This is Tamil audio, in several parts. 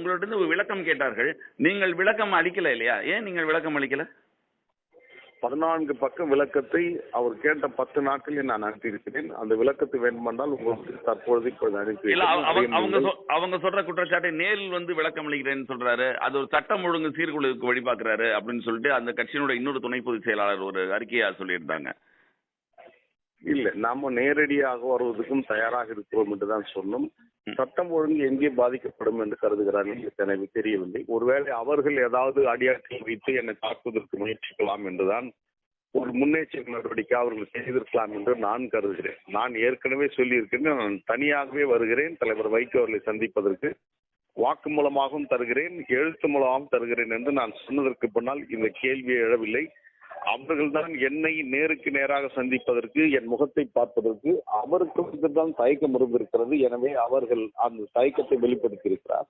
உங்களிடம் ஒரு விளக்கம் கேட்டார்கள். நீங்கள் விளக்கம் அளிக்கல இல்லையா? ஏன் நீங்கள் விளக்கம் அளிக்கல? பதினான்கு பக்க விளக்கத்தை அவர் கேட்ட பத்து நாட்களில் நான் அனுப்பியிருக்கிறேன். அந்த விளக்கத்தை வேண்டுமென்றால் உங்களுக்கு தற்பொழுது இப்பொழுது அனுப்பி அவங்க அவங்க சொல்ற குற்றச்சாட்டை நேரில் வந்து விளக்கம் அளிக்கிறேன்னு சொல்றாரு. அது ஒரு சட்டம் ஒழுங்கு சீர்குலைவுக்கு வழிபாக்குறாரு அப்படின்னு சொல்லிட்டு அந்த கட்சியினுடைய இன்னொரு துணை பொதுச் செயலாளர் ஒரு அறிக்கையா சொல்லியிருந்தாங்க. இல்ல நாம நேரடியாக வருவதற்கும் தயாராக இருக்கிறோம் என்று தான் சொன்னோம். சட்டம் ஒழுங்கு எங்கே பாதிக்கப்படும் என்று கருதுகிறார்கள் எனக்கு தெரியவில்லை. ஒருவேளை அவர்கள் ஏதாவது அடியாற்றில் வைத்து என்னை தாக்குவதற்கு முயற்சிக்கலாம் என்றுதான் ஒரு முன்னெச்சரிக்கை நடவடிக்கை அவர்கள் செய்திருக்கலாம் என்று நான் கருதுகிறேன். நான் ஏற்கனவே சொல்லியிருக்கிறேன். நான் தனியாகவே வருகிறேன். தலைவர் வைகோ அவர்களை சந்திப்பதற்கு வாக்கு மூலமாகவும் தருகிறேன் எழுத்து மூலமாகவும் தருகிறேன் என்று நான் சொன்னதற்கு பின்னால் இந்த கேள்வியை எழவில்லை. அவர்கள்தான் என்னை நேருக்கு நேராக சந்திப்பதற்கு என் முகத்தை பார்ப்பதற்கு அவருக்கு தான் தயக்கம் இருந்திருக்கிறது. எனவே அவர்கள் அந்த தயக்கத்தை வெளிப்படுத்தி இருக்கிறார்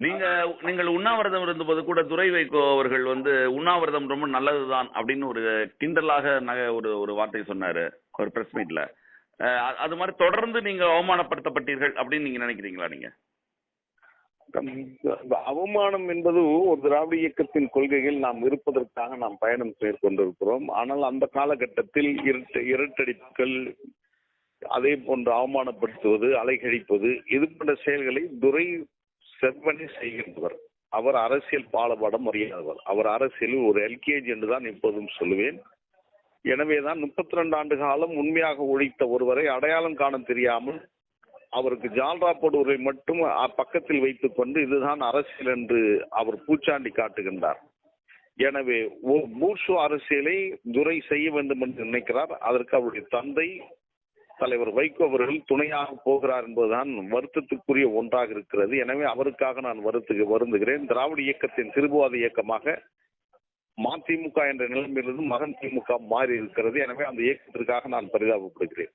நீங்க நீங்கள் உண்ணாவிரதம் இருந்தபோது கூட துரை வைகோ அவர்கள் வந்து உண்ணாவிரதம் ரொம்ப நல்லதுதான் அப்படின்னு ஒரு கிண்டலாக நக ஒரு ஒரு வார்த்தை சொன்னாரு ஒரு பிரஸ் மீட்ல அது மாதிரி தொடர்ந்து நீங்க அவமானப்படுத்தப்பட்டீர்கள் அப்படின்னு நீங்க நினைக்கிறீங்களா நீங்க? அவமானம் என்பது ஒரு திராவிட இயக்கத்தின் கொள்கைகள் நாம் இருப்பதற்காக நாம் பயணம் மேற்கொண்டிருக்கிறோம். ஆனால் அந்த காலகட்டத்தில் இரட்டடிப்புகள் அதே போன்று அவமானப்படுத்துவது அலைகழிப்பது இது போன்ற செயல்களை துரை செவ்வனே செய்கின்றவர். அவர் அரசியல் பாலபாடம் அறியாதவர். அவர் அரசியலில் ஒரு எல்கேஜி என்று தான் எப்போதும் சொல்லுவேன். எனவேதான் முப்பத்தி ரெண்டு ஆண்டு காலம் உண்மையாக உழைத்த ஒருவரை அடையாளம் காண தெரியாமல் அவருக்கு ஜால்ரா போடுவதை மட்டும் பக்கத்தில் வைத்துக் கொண்டு இதுதான் அரசியல் என்று அவர் பூச்சாண்டி காட்டுகின்றார். எனவே ஓ- பூர்ஷு அரசியலை துரை செய்ய வேண்டும் என்று நினைக்கிறார். அதற்கு அவருடைய தந்தை தலைவர் வைகோ அவர்கள் துணையாக போகிறார் என்பதுதான் வருத்தத்துக்குரிய ஒன்றாக இருக்கிறது. எனவே அவருக்காக நான் வருத்து வருந்துகிறேன். திராவிட இயக்கத்தின் திருபுவாத இயக்கமாக மதிமுக என்ற நிலைமையிலிருந்து மகன் திமுக மாறி இருக்கிறது. எனவே அந்த இயக்கத்திற்காக நான் பரிதாபப்படுகிறேன்.